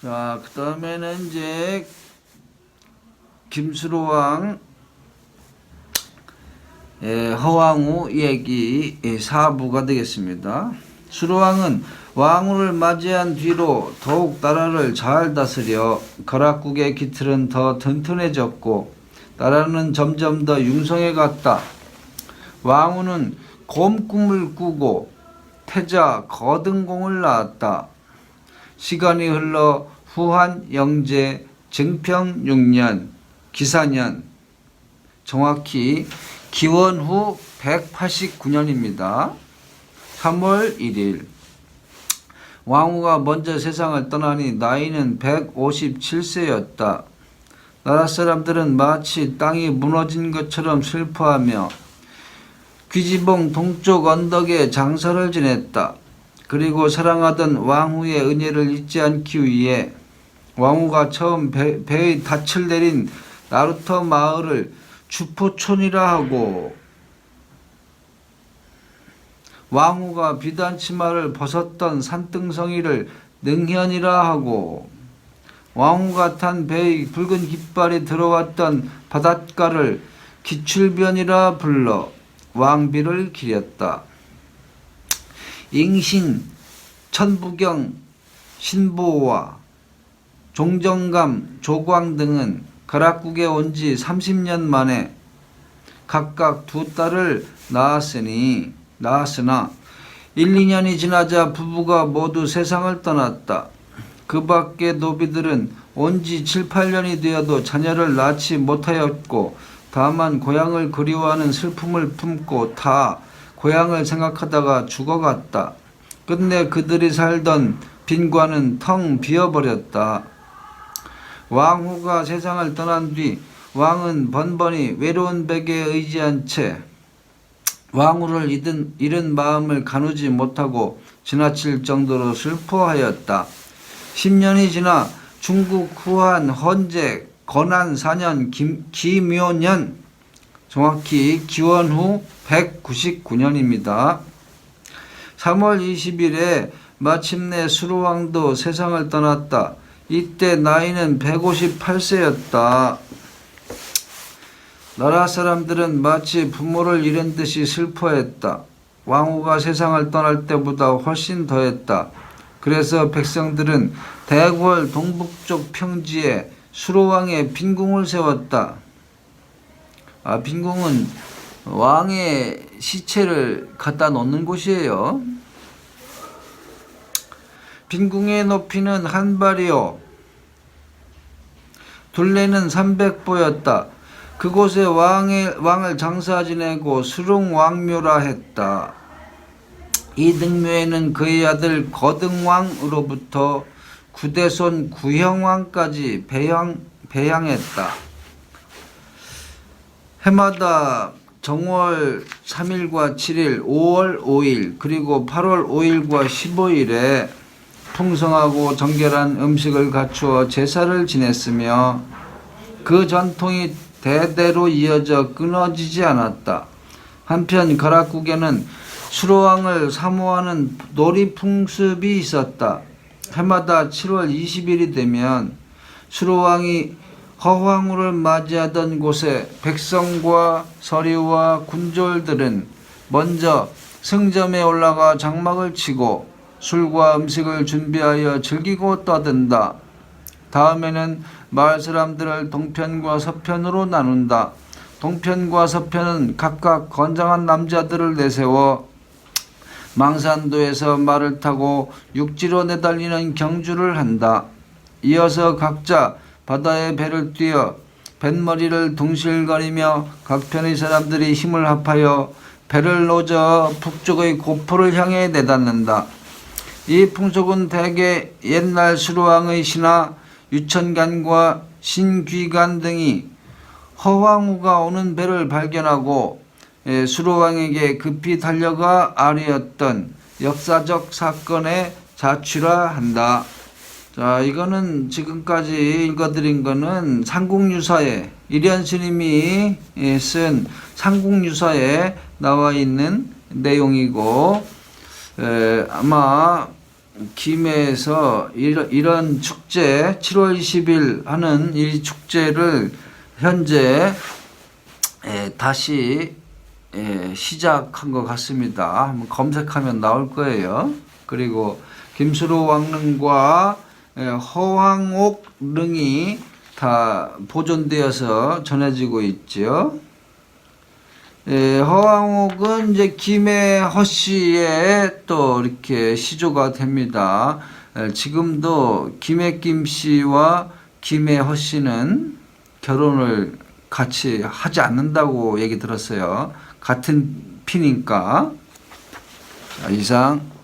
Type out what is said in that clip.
자, 그 다음에는 이제 김수로 왕 예, 허왕후 얘기 예, 사부가 되겠습니다. 수로왕은 왕후를 맞이한 뒤로 더욱 나라를 잘 다스려 거락국의 기틀은 더 튼튼해졌고 나라는 점점 더 융성해 갔다. 왕후는 곰꿈을 꾸고 태자 거등공을 낳았다. 시간이 흘러 후한 영제 증평 6년 기사년 정확히 기원 후 189년입니다. 3월 1일 왕후가 먼저 세상을 떠나니 나이는 157세였다. 나라 사람들은 마치 땅이 무너진 것처럼 슬퍼하며 귀지봉 동쪽 언덕에 장사를 지냈다. 그리고 사랑하던 왕후의 은혜를 잊지 않기 위해 왕후가 처음 배, 배의 닻을 내린 나루터 마을을 주포촌이라 하고 왕후가 비단 치마를 벗었던 산등성이를 능현이라 하고 왕후가 탄 배의 붉은 깃발이 들어왔던 바닷가를 기출변이라 불러 왕비를 기렸다. 잉신, 천부경, 신보와 종정감, 조광 등은 가락국에 온 지 30년 만에 각각 두 딸을 낳았으니 낳았으나 1, 2년이 지나자 부부가 모두 세상을 떠났다. 그 밖에 노비들은 온 지 7, 8년이 되어도 자녀를 낳지 못하였고 다만 고향을 그리워하는 슬픔을 품고 다 고향을 생각하다가 죽어갔다. 끝내 그들이 살던 빈관은 텅 비어버렸다. 왕후가 세상을 떠난 뒤 왕은 번번이 외로운 벽에 의지한 채 왕후를 잃은, 잃은 마음을 가누지 못하고 지나칠 정도로 슬퍼하였다. 10년이 지나 중국 후한 헌제 건안 4년 김, 기묘년 정확히 기원 후 199년입니다. 3월 20일에 마침내 수로왕도 세상을 떠났다. 이때 나이는 158세였다. 나라 사람들은 마치 부모를 잃은 듯이 슬퍼했다. 왕후가 세상을 떠날 때보다 훨씬 더했다. 그래서 백성들은 대궐 동북쪽 평지에 수로왕의 빈궁을 세웠다. 아, 빈궁은 왕의 시체를 갖다 놓는 곳이에요. 빈궁의 높이는 한 발이요. 둘레는 300보였다. 그곳에 왕의, 왕을 장사 지내고 수릉왕묘라 했다. 이 등묘에는 그의 아들 거등왕으로부터 구대손 구형왕까지 배양, 배양했다. 해마다 정월 3일과 7일, 5월 5일, 그리고 8월 5일과 15일에 풍성하고 정결한 음식을 갖추어 제사를 지냈으며 그 전통이 대대로 이어져 끊어지지 않았다. 한편 가락국에는 수로왕을 사모하는 놀이 풍습이 있었다. 해마다 7월 20일이 되면 수로왕이 허황우를 맞이하던 곳에 백성과 서리와 군졸들은 먼저 승점에 올라가 장막을 치고 술과 음식을 준비하여 즐기고 떠든다. 다음에는 마을 사람들을 동편과 서편으로 나눈다. 동편과 서편은 각각 건장한 남자들을 내세워 망산도에서 말을 타고 육지로 내달리는 경주를 한다. 이어서 각자 바다에 배를 띄어 뱃머리를 둥실거리며 각 편의 사람들이 힘을 합하여 배를 노저 북쪽의 고포를 향해 내닫는다. 이 풍속은 대개 옛날 수로왕의 신하 유천간과 신귀간 등이 허황우가 오는 배를 발견하고 예, 수로왕에게 급히 달려가 아뢰었던 역사적 사건의 자취라 한다. 자, 이거는 지금까지 읽어드린 거는 삼국유사에 일현 스님이 예, 쓴 삼국유사에 나와 있는 내용이고 에, 아마 김해에서 이런, 이런 축제 7월 20일 하는 이 축제를 현재 에, 다시 에, 시작한 것 같습니다. 한번 검색하면 나올 거예요. 그리고 김수로 왕릉과 에, 허황옥 릉이 다 보존되어서 전해지고 있죠. 예, 허황옥은 이제 김해 허씨의 또 이렇게 시조가 됩니다. 에, 지금도 김해 김씨와 김해 허씨는 결혼을 같이 하지 않는다고 얘기 들었어요. 같은 피니까. 자, 이상.